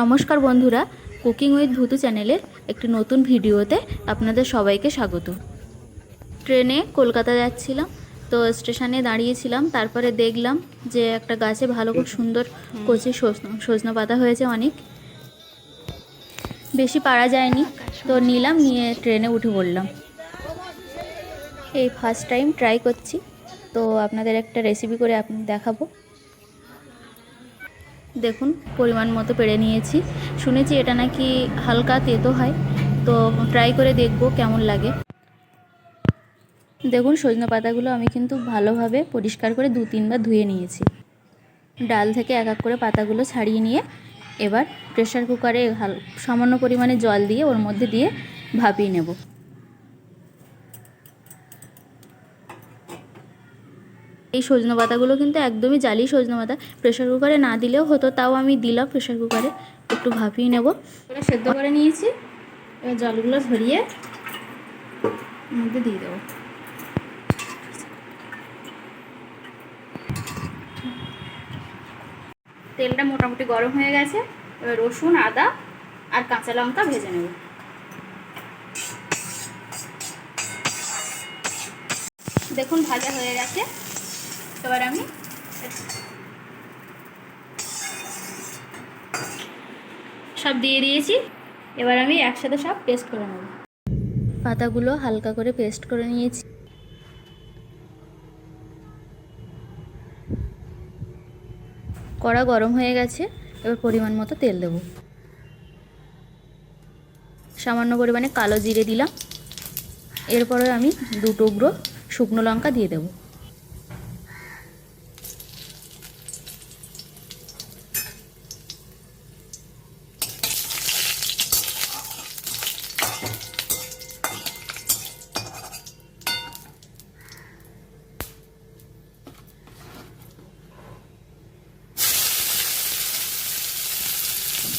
নমস্কার বন্ধুরা cooking with ভূতু চ্যানেলের একটি নতুন ভিডিওতে আপনাদের সবাইকে স্বাগত। ট্রেনে কলকাতা যাচ্ছিলাম, তো স্টেশনে দাঁড়িয়েছিলাম, তারপরে দেখলাম যে একটা গাছে ভালো খুব সুন্দর কচি সজনে পাতা হয়েছে অনেক। বেশি পারা যায়নি, তো নিলাম, নিয়ে ট্রেনে উঠে পড়লাম। এই ফার্স্ট টাইম ট্রাই করছি, তো আপনাদের একটা রেসিপি করে আপনি দেখাবো। দেখুন, পরিমাণ মতো পেড়ে নিয়েছি। শুনেছি এটা নাকি হালকা তেতো হয়, তো ট্রাই করে দেখব কেমন লাগে। দেখুন, সজনে পাতাগুলো আমি কিন্তু ভালোভাবে পরিষ্কার করে দু তিনবার ধুয়ে নিয়েছি। ডাল থেকে এক এক করে পাতাগুলো ছাড়িয়ে নিয়ে এবার প্রেশার কুকারে সামান্য পরিমাণে জল দিয়ে ওর মধ্যে দিয়ে ভাপিয়ে নেব। এই সজনে পাতাগুলো কিন্তু একদমই জালি সজনে পাতা। প্রেশার কুকারে না দিলেও হতো, তাও আমি দিলাম প্রেশার কুকারে একটু ভাপিয়ে নেব। সেদ্ধ করে নিয়েছি। এবার জলগুলো এর মধ্যে দিয়ে দেবো। তেলটা মোটামুটি গরম হয়ে গেছে। এবার রসুন, আদা আর কাঁচা লঙ্কা ভেজে নেব। দেখুন, ভাজা হয়ে গেছে। এবার আমি সব দিয়ে দিয়েছি। এবার আমি একসাথে সব পেস্ট করে নেব। পাতাগুলো হালকা করে পেস্ট করে নিয়েছি। কড়া গরম হয়ে গেছে, এবার পরিমাণ মতো তেল দেব। সামান্য পরিমাণে কালো জিরে দিলাম। এরপরে আমি দু টুকরো শুকনো লঙ্কা দিয়ে দেবো।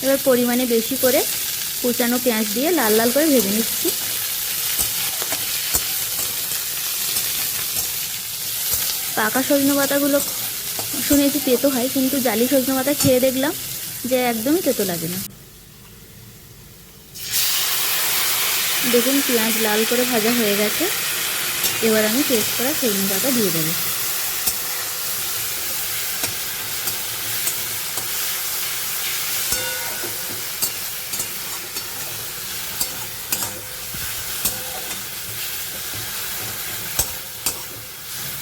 এবার পরিমাণে বেশি করে কুচানো পেঁয়াজ দিয়ে লাল লাল করে ভেজে নিচ্ছি। পাকা সজনে পাতাগুলো শুনেছি তেতো হয়, কিন্তু জালি সজনে পাতা খেয়ে দেখলাম যে একদমই তেতো লাগে না। দেখুন, পেঁয়াজ লাল করে ভাজা হয়ে গেছে। এবার আমি পেস্ট করা সজনে পাতা দিয়ে দেবো।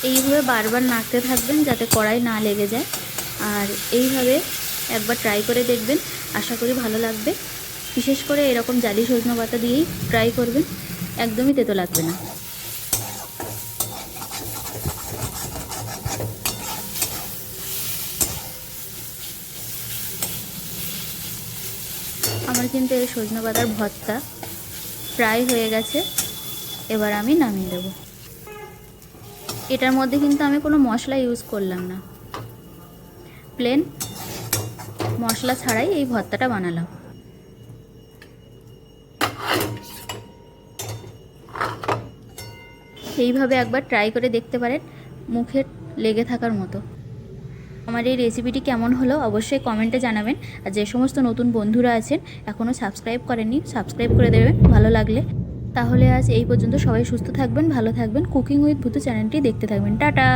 এইভাবে বারবার নাড়তে থাকবেন যাতে কড়াই না লেগে যায়। আর এইভাবে একবার ট্রাই করে দেখবেন। আশা করি ভালো লাগবে। বিশেষ করে এরকম জালি সজনে পাতা দিয়েই ট্রাই করবেন, একদমই তেতো লাগবে না। আমার কিন্তু এই সজনে পাতার ভর্তা প্রায় হয়ে গেছে, এবার আমি নামিয়ে দেবো। এটার মধ্যে কিন্তু আমি কোনো মশলা ইউজ করলাম না। প্লেন মশলা ছাড়াই এই ভর্তাটা বানালাম। এইভাবে একবার ট্রাই করে দেখতে পারেন মুখে লেগে থাকার মতো। আমার এই রেসিপিটি কেমন হলো অবশ্যই কমেন্টে জানাবেন। আর যে সমস্ত নতুন বন্ধুরা আছেন এখনও সাবস্ক্রাইব করেননি সাবস্ক্রাইব করে দেবেন, ভালো লাগলে। তাহলে আজ এই পর্যন্ত সবাই সুস্থ থাকবেন, ভালো থাকবেন। কুকিং উইথ ভূতু চ্যানেলটি দেখতে থাকবেন। টাটা!